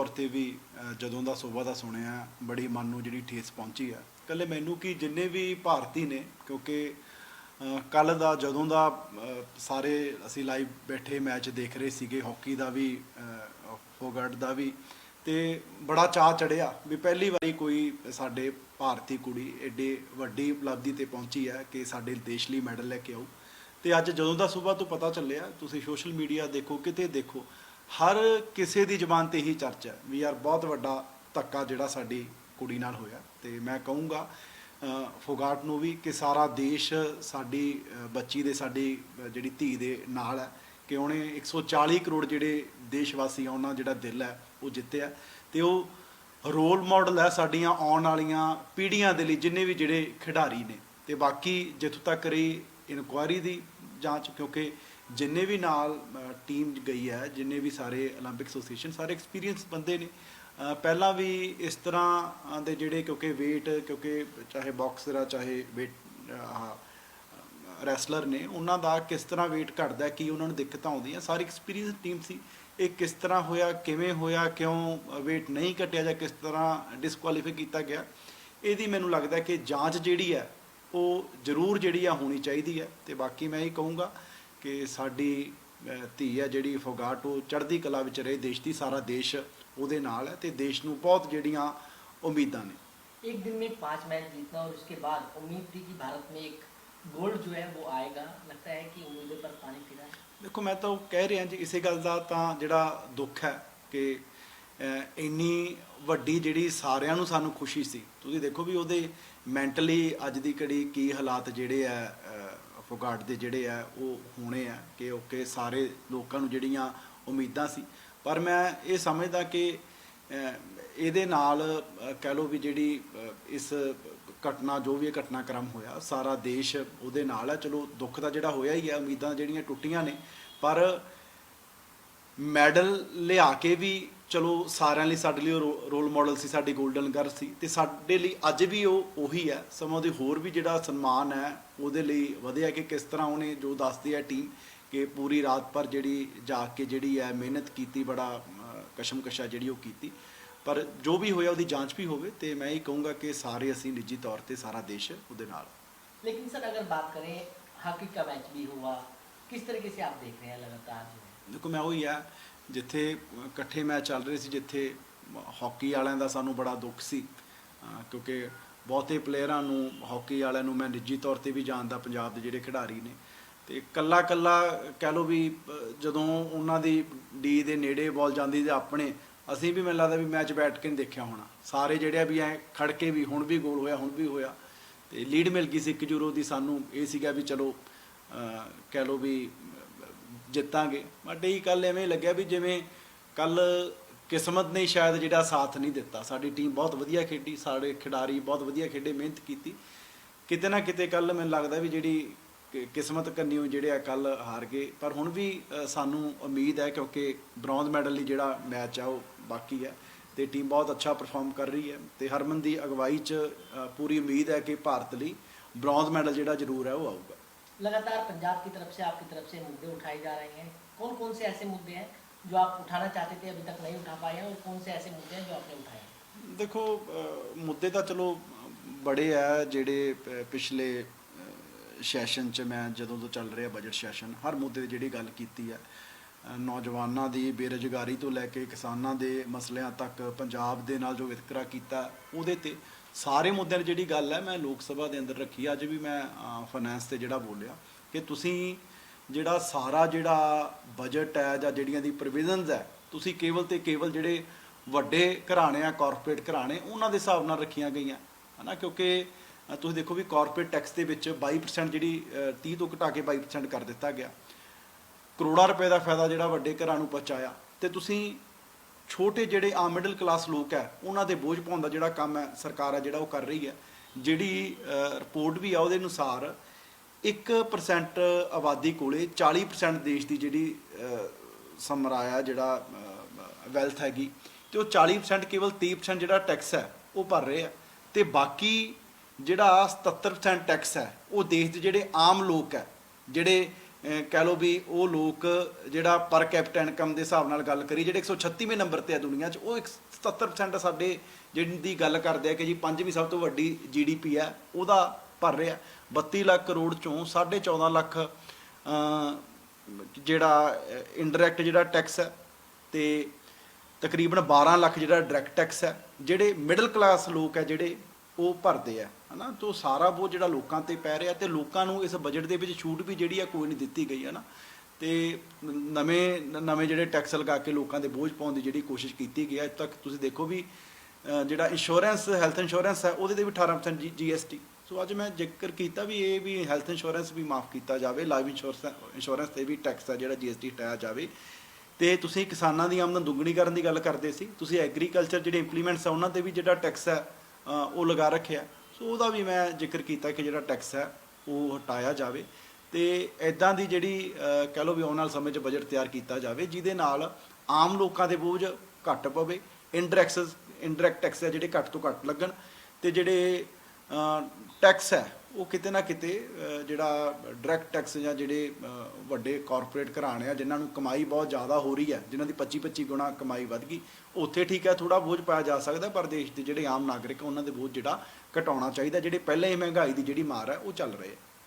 ਤੌਰ ਤੇ ਵੀ ਜਦੋਂ ਦਾ ਸੋਭਾ ਦਾ ਸੁਣਿਆ ਬੜੀ ਮਨ ਨੂੰ ਜਿਹੜੀ ਠੇਸ ਪਹੁੰਚੀ ਆ। ਕੱਲੇ ਮੈਨੂੰ ਕੀ ਜਿੰਨੇ ਵੀ ਭਾਰਤੀ ਨੇ ਕਿਉਂਕਿ ਕੱਲ ਦਾ ਜਦੋਂ ਦਾ ਸਾਰੇ ਅਸੀਂ ਲਾਈਵ ਬੈਠੇ ਮੈਚ ਦੇਖ ਰਹੇ ਸੀਗੇ ਹਾਕੀ ਦਾ ਵੀ ਅ, ਫੋਗਟ ਦਾ ਵੀ ਤੇ ਬੜਾ ਚਾਅ ਚੜਿਆ ਵੀ ਪਹਿਲੀ ਵਾਰੀ ਕੋਈ ਸਾਡੇ ਭਾਰਤੀ ਕੁੜੀ ਐਡੇ ਵੱਡੀ ਉਪਲਬਧੀ ਤੇ ਪਹੁੰਚੀ ਹੈ ਕਿ ਸਾਡੇ ਦੇਸ਼ ਲਈ ਮੈਡਲ ਲੈ ਕੇ ਆਉ ਤੇ ਅੱਜ ਜਦੋਂ ਦਾ ਸਵੇਰ ਤੋਂ ਪਤਾ ਚੱਲਿਆ ਤੁਸੀਂ ਸੋਸ਼ਲ ਮੀਡੀਆ ਦੇਖੋ ਕਿਤੇ ਦੇਖੋ ਹਰ ਕਿਸੇ ਦੀ ਜ਼ੁਬਾਨ ਤੇ ਹੀ ਚਰਚਾ ਵੀ ਯਾਰ ਬਹੁਤ ਵੱਡਾ ਧੱਕਾ ਜਿਹੜਾ ਸਾਡੀ ਕੁੜੀ ਨਾਲ ਹੋਇਆ ਤੇ ਮੈਂ ਕਹੂੰਗਾ ਫੋਗਾਟ ਨੂੰ ਵੀ ਕਿ ਸਾਰਾ ਦੇਸ਼ ਸਾਡੀ ਬੱਚੀ ਦੇ ਸਾਡੀ ਜਿਹੜੀ ਧੀ ਦੇ ਨਾਲ ਹੈ ਕਿ ਉਹਨੇ 140 ਕਰੋੜ ਜਿਹੜੇ ਦੇਸ਼ ਵਾਸੀ ਆ ਉਹਨਾਂ ਜਿਹੜਾ ਦਿਲ ਹੈ ਉਹ ਜਿੱਤਿਆ ਤੇ ਉਹ ਰੋਲ ਮਾਡਲ ਹੈ ਸਾਡੀਆਂ ਆਉਣ ਵਾਲੀਆਂ ਪੀੜ੍ਹੀਆਂ ਦੇ ਲਈ ਜਿੰਨੇ ਵੀ ਜਿਹੜੇ ਖਿਡਾਰੀ ਨੇ ਤੇ ਬਾਕੀ ਜਿੱਥੋਂ ਤੱਕ ਰਹੀ ਇਨਕੁਆਇਰੀ ਦੀ ਜਾਂਚ ਕਿਉਂਕਿ ਜਿੰਨੇ ਵੀ ਨਾਲ ਟੀਮ ਗਈ ਹੈ ਜਿੰਨੇ ਵੀ ਸਾਰੇ 올림픽 ਐਸੋਸੀਏਸ਼ਨ ਸਾਰੇ ਐਕਸਪੀਰੀਅੰਸ ਬੰਦੇ ਨੇ ਅ, ਪਹਿਲਾਂ ਵੀ ਇਸ ਤਰ੍ਹਾਂ ਦੇ ਜਿਹੜੇ ਕਿਉਂਕਿ weight ਕਿਉਂਕਿ ਚਾਹੇ ਬਾਕਸਰ ਆ ਚਾਹੇ weight ਆਹ ਰੈਸਲਰ ਨੇ ਉਹਨਾਂ ਦਾ ਕਿਸ ਤਰ੍ਹਾਂ weight ਘਟਦਾ ਹੈ, ਕੀ ਉਹਨਾਂ ਨੂੰ ਦਿੱਕਤਾਂ ਆਉਂਦੀਆਂ ਸਾਰੀ ਐਕਸਪੀਰੀਅੰਸ ਟੀਮ ਸੀ ਇਹ ਕਿਸ ਤਰ੍ਹਾਂ ਹੋਇਆ ਕਿਵੇਂ ਹੋਇਆ ਕਿਉਂ weight ਨਹੀਂ ਘਟਿਆ ਜਾਂ ਕਿਸ ਤਰ੍ਹਾਂ ਡਿਸਕੁਆਲੀਫਾਈ ਕੀਤਾ ਗਿਆ ਇਹਦੀ ਮੈਨੂੰ ਲੱਗਦਾ ਕਿ ਜਾਂਚ ਜਿਹੜੀ ਹੈ ਉਹ ਜ਼ਰੂਰ ਜਿਹੜੀ ਆ ਹੋਣੀ ਚਾਹੀਦੀ ਹੈ ਤੇ ਬਾਕੀ ਮੈਂ ਇਹ ਕਹੂੰਗਾ ਕਿ ਸਾਡੀ ਅਹ, ਧੀ ਹੈ ਜਿਹੜੀ ਫੋਗਾਟ ਉਹ ਚੜ੍ਹਦੀ ਕਲਾ ਵਿੱਚ ਰਹੇ ਦੇਸ਼ ਦੀ ਸਾਰਾ ਦੇਸ਼ ਉਹਦੇ ਨਾਲ ਹੈ ਤੇ ਦੇਸ਼ ਨੂੰ ਬਹੁਤ ਜਿਹੜੀਆਂ ਉਮੀਦਾਂ ਨੇ एक दिन में पांच मैच जीतना और उसके बाद उम्मीद थी कि भारत में एक गोल्ड जो है वो आएगा लगता है कि उम्मीदों पर पानी फिरा है ਦੇਖੋ ਮੈਂ ਤਾਂ ਉਹ ਕਹਿ ਰਿਹਾ ਜੀ ਇਸੇ ਗੱਲ ਦਾ ਤਾਂ ਜਿਹੜਾ ਦੁੱਖ ਹੈ ਕਿ ਅਹ, ਇੰਨੀ ਵੱਡੀ ਜਿਹੜੀ ਸਾਰਿਆਂ ਨੂੰ ਸਾਨੂੰ ਖੁਸ਼ੀ ਸੀ ਤੁਸੀਂ ਦੇਖੋ ਵੀ ਉਹਦੇ ਮੈਂਟਲੀ ਅੱਜ ਦੀ ਘੜੀ ਕੀ ਹਾਲਾਤ ਜਿਹੜੇ ਆ ਅਹ, ਫੋਗਾਟ ਦੇ ਜਿਹੜੇ ਆ, ਉਹ ਹੋਣੇ ਆ ਕਿ ਓਕੇ ਸਾਰੇ ਲੋਕਾਂ ਨੂੰ ਜਿਹੜੀਆਂ ਉਮੀਦਾਂ ਸੀ। ਪਰ ਮੈਂ ਇਹ ਸਮਝਦਾ ਕਿ ਇਹਦੇ ਨਾਲ ਕਹਿ ਲਓ ਵੀ ਜਿਹੜੀ ਇਸ ਘਟਨਾ, ਜੋ ਵੀ ਇਹ ਘਟਨਾਕ੍ਰਮ ਹੋਇਆ, ਸਾਰਾ ਦੇਸ਼ ਉਹਦੇ ਨਾਲ ਹੈ ਚਲੋ ਦੁੱਖ ਦਾ ਜਿਹੜਾ ਹੋਇਆ ਹੀ ਹੈ ਉਮੀਦਾਂ ਜਿਹੜੀਆਂ ਟੁੱਟੀਆਂ ਨੇ, ਪਰ ਮੈਡਲ ਲਿਆ ਕੇ ਵੀ ਚਲੋ ਸਾਰਿਆਂ ਲਈ ਸਾਡੇ ਲਈ ਉਹ ਰੋਲ ਮਾਡਲ ਸੀ ਸਾਡੀ ਗੋਲਡਨ ਗਰ ਸੀ ਤੇ ਸਾਡੇ ਲਈ ਅੱਜ ਵੀ ਉਹ ਉਹੀ ਹੈ ਸਮਾਂ ਦੇ ਹੋਰ ਵੀ ਜਿਹੜਾ ਸਨਮਾਨ ਹੈ ਉਹਦੇ ਲਈ ਵਧਿਆ ਕਿ ਕਿਸ ਤਰ੍ਹਾਂ ਉਹਨੇ ਜੋ ਦੱਸਦੀ ਹੈ ਟੀਮ ਕਿ ਪੂਰੀ ਰਾਤ ਪਰ ਜਿਹੜੀ ਜਾ ਕੇ ਜਿਹੜੀ ਹੈ ਮਿਹਨਤ ਕੀਤੀ ਬੜਾ ਕਸ਼ਮਕਸ਼ਾ ਜਿਹੜੀ ਉਹ ਕੀਤੀ। ਪਰ ਜੋ ਵੀ ਹੋਇਆ ਉਹਦੀ ਜਾਂਚ ਵੀ ਹੋਵੇ ਤੇ ਮੈਂ ਇਹ ਕਹੂੰਗਾ ਕਿ ਸਾਰੇ ਅਸੀਂ ਨਿੱਜੀ ਤੌਰ ਤੇ ਸਾਰਾ ਦੇਸ਼ ਉਹਦੇ ਨਾਲ। लेकिन सर अगर बात करें हॉकी का मैच भी हुआ किस तरीके से आप देख रहे हैं लगातार जो है देखो मैं वही ਜਿੱਥੇ ਇਕੱਠੇ ਮੈਚ ਚੱਲ ਰਹੇ ਸੀ, ਜਿੱਥੇ ਹਾਕੀ ਵਾਲਿਆਂ ਦਾ ਸਾਨੂੰ ਬੜਾ ਦੁੱਖ ਸੀ ਕਿਉਂਕਿ ਬਹੁਤੇ ਪਲੇਅਰਾਂ ਨੂੰ ਹਾਕੀ ਵਾਲਿਆਂ ਨੂੰ ਮੈਂ ਨਿੱਜੀ ਤੌਰ ਤੇ ਵੀ ਜਾਣਦਾ ਪੰਜਾਬ ਦੇ ਜਿਹੜੇ ਖਿਡਾਰੀ ਨੇ। ਤੇ ਕੱਲਾ ਕੱਲਾ ਕਹਿ ਲਓ ਵੀ ਜਦੋਂ ਉਹਨਾਂ ਦੀ ਡੀ ਦੇ ਨੇੜੇ ਬਾਲ ਜਾਂਦੀ ਤੇ ਆਪਣੇ, ਅਸੀਂ ਵੀ ਮੈਨੂੰ ਲੱਗਦਾ ਵੀ ਮੈਚ ਬੈਠ ਕੇ ਨਹੀਂ ਦੇਖਿਆ ਹੋਣਾ। ਸਾਰੇ ਜਿਹੜੇ ਵੀ ਐ ਖੜ ਕੇ ਵੀ ਹੁਣ ਵੀ ਗੋਲ ਹੋਇਆ, ਹੁਣ ਵੀ ਹੋਇਆ। ਤੇ ਲੀਡ ਮਿਲ ਗਈ ਸੀ 1 ਯੂਰੋ ਦੀ ਸਾਨੂੰ, ਇਹ ਸੀਗਾ ਵੀ ਚਲੋ ਕਹਿ ਲਓ ਵੀ ਜਿੱਤਾਂਗੇ। ਬਟ ਇਹ ਕੱਲ ਐਵੇਂ ਲੱਗਿਆ ਵੀ ਜਿਵੇਂ ਕੱਲ ਕਿਸਮਤ ਨੇ ਸ਼ਾਇਦ ਜਿਹੜਾ ਸਾਥ ਨਹੀਂ ਦਿੱਤਾ। ਸਾਡੀ ਟੀਮ ਬਹੁਤ ਵਧੀਆ ਖੇਡੀ, ਸਾਡੇ ਖਿਡਾਰੀ ਬਹੁਤ ਵਧੀਆ ਖੇਡੇ, ਮਿਹਨਤ ਕੀਤੀ। ਕਿਤੇ ਨਾ ਕਿਤੇ ਕੱਲ ਮੈਨੂੰ ਲੱਗਦਾ ਵੀ ਜਿਹੜੀ ਕਿ- ਕਿਸਮਤ ਕੰਨਿਓ ਜਿਹੜੇ ਆ ਕੱਲ ਹਾਰ ਗਏ। ਪਰ ਹੁਣ ਵੀ ਸਾਨੂੰ ਉਮੀਦ ਹੈ ਕਿਉਂਕਿ ਬ੍ਰੌਂਜ਼ ਮੈਡਲ ਲਈ ਜਿਹੜਾ ਮੈਚ ਆ ਉਹ ਬਾਕੀ ਹੈ ਤੇ ਟੀਮ ਬਹੁਤ ਅੱਛਾ ਪਰਫਾਰਮ ਕਰ ਰਹੀ ਹੈ ਤੇ ਹਰਮਨ ਦੀ ਅਗਵਾਈ 'ਚ ਪੂਰੀ ਉਮੀਦ ਹੈ ਕਿ ਭਾਰਤ ਲਈ ਬ੍ਰੌਂਜ਼ ਮੈਡਲ ਜਿਹੜਾ ਜ਼ਰੂਰ ਹੈ ਉਹ ਆਊਗਾ। लगातार पंजाब की तरफ से आपकी तरफ से मुद्दे उठाए जा रहे हैं कौन कौन से ऐसे मुद्दे हैं जो आप उठाना चाहते थे अभी तक नहीं उठा पाए हैं और कौन से ऐसे मुद्दे हैं जो आपने उठाए हैं ਦੇਖੋ ਅ, ਮੁੱਦੇ ਤਾਂ ਚਲੋ ਬੜੇ ਆ ਜਿਹੜੇ ਪ- ਪਿਛਲੇ ਸੈਸ਼ਨ 'ਚ ਮੈਂ ਜਦੋਂ ਤੋਂ ਚੱਲ ਰਿਹਾ ਬਜਟ ਸੈਸ਼ਨ ਹਰ ਮੁੱਦੇ ਦੀ ਜਿਹੜੀ ਗੱਲ ਕੀਤੀ ਹੈ ਅ, ਨੌਜਵਾਨਾਂ ਦੀ ਬੇਰੁਜ਼ਗਾਰੀ ਤੋਂ ਲੈ ਕੇ ਕਿਸਾਨਾਂ ਦੇ ਮਸਲਿਆਂ ਤੱਕ ਪੰਜਾਬ ਦੇ ਨਾਲ ਜੋ ਵਿਤਕਰਾ ਕੀਤਾ ਉਹਦੇ ਤੇ ਸਾਰੇ ਮੁੱਦਿਆਂ ਦੀ ਜਿਹੜੀ ਗੱਲ ਹੈ ਮੈਂ ਲੋਕ ਸਭਾ ਦੇ ਅੰਦਰ ਰੱਖੀ ਅੱਜ ਵੀ ਮੈਂ ਫਾਈਨੈਂਸ ਤੇ ਜਿਹੜਾ ਬੋਲਿਆ ਕਿ ਤੁਸੀਂ ਜਿਹੜਾ ਸਾਰਾ ਜਿਹੜਾ ਬਜਟ ਹੈ ਜਾਂ ਜਿਹੜੀਆਂ ਦੀ ਪ੍ਰੋਵੀਜ਼ਨਸ ਹੈ ਤੁਸੀਂ ਕੇਵਲ ਤੇ ਕੇਵਲ ਜਿਹੜੇ ਵੱਡੇ ਘਰਾਣੇ ਆ ਕਾਰਪੋਰੇਟ ਘਰਾਣੇ ਉਹਨਾਂ ਦੇ ਹਿਸਾਬ ਨਾਲ ਰੱਖੀਆਂ ਗਈਆਂ। ਹਨਾ? ਕਿਉਂਕਿ ਤੁਸੀਂ ਦੇਖੋ ਵੀ ਕਾਰਪੋਰੇਟ ਟੈਕਸ ਦੇ ਵਿੱਚ 22% ਜਿਹੜੀ ਅ, 30 ਤੋਂ ਘਟਾ ਕੇ 22% ਕਰ ਦਿੱਤਾ ਗਿਆ। ਕਰੋੜਾਂ ਰੁਪਏ ਦਾ ਫਾਇਦਾ ਜਿਹੜਾ ਵੱਡੇ ਘਰਾਂ ਨੂੰ ਪਹੁੰਚਾਇਆ। ਤੇ ਤੁਸੀਂ ਛੋਟੇ ਜਿਹੜੇ ਆ ਮਿਡਲ ਕਲਾਸ ਲੋਕ ਹੈ, ਉਹਨਾਂ ਦੇ ਬੋਝ ਪਾਉਣ ਦਾ ਜਿਹੜਾ ਕੰਮ ਹੈ, ਸਰਕਾਰ ਹੈ, ਜਿਹੜਾ ਉਹ ਕਰ ਰਹੀ ਹੈ। ਜਿਹੜੀ ਰਿਪੋਰਟ ਵੀ ਆ ਉਹਦੇ ਅਨੁਸਾਰ 1% ਆਬਾਦੀ ਕੋਲੇ 40% ਦੇਸ਼ ਦੀ ਜਿਹੜੀ ਸਮਰਾਇਆ ਜਿਹੜਾ ਵੈਲਥ ਹੈਗੀ, ਤੇ ਉਹ 40% ਕੇਵਲ 30% ਜਿਹੜਾ ਟੈਕਸ ਹੈ, ਉਹ ਭਰ ਰਹੇ ਆ। ਤੇ ਬਾਕੀ ਜਿਹੜਾ 77% ਟੈਕਸ ਹੈ, ਉਹ ਦੇਸ਼ ਦੇ ਜਿਹੜੇ ਆਮ ਲੋਕ ਹੈ, ਜਿਹੜੇ ਕਹਿ ਲਓ ਵੀ ਉਹ ਲੋਕ ਜਿਹੜਾ ਪਰ ਕੈਪੀਟਾ ਇਨਕਮ ਦੇ ਹਿਸਾਬ ਨਾਲ ਗੱਲ ਕਰੀ, ਜਿਹੜੇ 136ਵੇਂ ਨੰਬਰ ਤੇ ਆ ਦੁਨੀਆ 'ਚ, ਉਹ ਇੱਕ 77% ਸਾਡੇ ਜਿਹੜੀ ਦੀ ਗੱਲ ਕਰਦੇ ਆ ਕਿ ਜੀ ਪੰਜਵੀਂ ਸਭ ਤੋਂ ਵੱਡੀ ਜੀਡੀਪੀ ਆ, ਉਹਦਾ ਭਰ ਰਿਹਾ। 32 ਲੱਖ ਕਰੋੜ ਚੋਂ 14.5 ਲੱਖ ਜਿਹੜਾ ਇਨਡਾਇਰੈਕਟ ਜਿਹੜਾ ਟੈਕਸ ਹੈ ਤੇ ਤਕਰੀਬਨ 12 ਲੱਖ ਜਿਹੜਾ ਡਾਇਰੈਕਟ ਟੈਕਸ ਹੈ ਜਿਹੜੇ ਮਿਡਲ ਕਲਾਸ ਲੋਕ ਹੈ ਜਿਹੜੇ ਉਹ ਭਰਦੇ ਆ, ਹਨਾ? ਤੋਂ ਸਾਰਾ ਬੋਝ ਜਿਹੜਾ ਲੋਕਾਂ ਤੇ ਪੈ ਰਿਹਾ ਤੇ ਲੋਕਾਂ ਨੂੰ ਇਸ ਬਜਟ ਦੇ ਵਿੱਚ ਛੂਟ ਵੀ ਜਿਹੜੀ ਆ ਕੋਈ ਨਹੀਂ ਦਿੱਤੀ ਗਈ ਹੈ ਨਾ ਤੇ ਨਵੇਂ ਨਵੇਂ ਜਿਹੜੇ ਟੈਕਸ ਲਗਾ ਕੇ ਲੋਕਾਂ ਦੇ ਬੋਝ ਪਾਉਣ ਦੀ ਜਿਹੜੀ ਕੋਸ਼ਿਸ਼ ਕੀਤੀ ਗਈ ਹੈ ਅੱਜ ਤੱਕ ਤੁਸੀਂ ਦੇਖੋ ਵੀ ਜਿਹੜਾ ਇੰਸ਼ੋਰੈਂਸ ਹੈਲਥ ਇੰਸ਼ੋਰੈਂਸ ਹੈ ਉਹਦੇ ਤੇ ਵੀ 18% ਜੀਐਸਟੀ ਸੋ ਅੱਜ ਮੈਂ ਜ਼ਿਕਰ ਕੀਤਾ ਵੀ ਇਹ ਵੀ ਹੈਲਥ ਇੰਸ਼ੋਰੈਂਸ ਵੀ ਮਾਫ ਕੀਤਾ ਜਾਵੇ ਲਾਈਫ ਇੰਸ਼ੋਰੈਂਸ ਇੰਸ਼ੋਰੈਂਸ ਤੇ ਵੀ ਟੈਕਸ ਹੈ ਜਿਹੜਾ ਜੀਐਸਟੀ ਹਟਾਇਆ ਜਾਵੇ। ਤੇ ਤੁਸੀਂ ਕਿਸਾਨਾਂ ਦੀ ਆਮਦਨ ਦੁੱਗਣੀ ਕਰਨ ਦੀ ਗੱਲ ਕਰਦੇ ਸੀ, ਤੁਸੀਂ ਐਗਰੀਕਲਚਰ ਜਿਹੜੇ ਇੰਪਲੀਮੈਂਟਸ ਆ, ਉਹਨਾਂ ਤੇ ਵੀ ਜਿਹੜਾ ਟੈਕਸ ਹੈ ਉਹ ਲਗਾ ਰੱਖਿਆ। ਸੋ ਉਹਦਾ ਵੀ ਮੈਂ ਜ਼ਿਕਰ ਕੀਤਾ ਕਿ ਜਿਹੜਾ ਟੈਕਸ ਹੈ, ਉਹ ਹਟਾਇਆ ਜਾਵੇ ਤੇ ਐਦਾਂ ਦੀ ਜਿਹੜੀ ਕਹਿ ਲਓ ਵੀ ਆਉਣ ਵਾਲੇ ਸਮੇਂ 'ਚ ਬਜਟ ਤਿਆਰ ਕੀਤਾ ਜਾਵੇ, ਜਿਹਦੇ ਨਾਲ ਆਮ ਲੋਕਾਂ ਦੇ ਬੋਝ ਘੱਟ ਪਵੇ ਇੰਡਾਇਰੈਕਟਸ ਇੰਡਾਇਰੈਕਟ ਟੈਕਸ ਹੈ ਜਿਹੜੇ ਘੱਟ ਤੋਂ ਘੱਟ ਲੱਗਣ ਤੇ ਜਿਹੜੇ ਟੈਕਸ ਹੈ ਉਹ ਕਿਤੇ ਨਾ ਕਿਤੇ ਜਿਹੜਾ ਡਾਇਰੈਕਟ ਟੈਕਸ ਜਾਂ ਜਿਹੜੇ ਵੱਡੇ ਕਾਰਪੋਰੇਟ ਘਰਾਣੇ ਆ ਜਿਨ੍ਹਾਂ ਨੂੰ ਕਮਾਈ ਬਹੁਤ ਜ਼ਿਆਦਾ ਹੋ ਰਹੀ ਹੈ ਜਿਨ੍ਹਾਂ ਦੀ 25 25 ਗੁਣਾ ਕਮਾਈ ਵੱਧ ਗਈ ਉੱਥੇ ਠੀਕ ਹੈ ਥੋੜਾ ਬੋਝ ਪਾਇਆ ਜਾ ਸਕਦਾ ਪਰ ਦੇਸ਼ ਦੇ ਜਿਹੜੇ ਆਮ ਨਾਗਰਿਕ ਆ, ਉਹਨਾਂ ਦੇ ਬੋਝ ਜਿਹੜਾ ਘਟਾਉਣਾ ਚਾਹੀਦਾ ਜਿਹੜੇ ਪਹਿਲਾਂ ਹੀ ਮਹਿੰਗਾਈ ਦੀ ਜਿਹੜੀ ਮਾਰ ਹੈ ਉਹ ਚੱਲ ਰਹੇ ਆ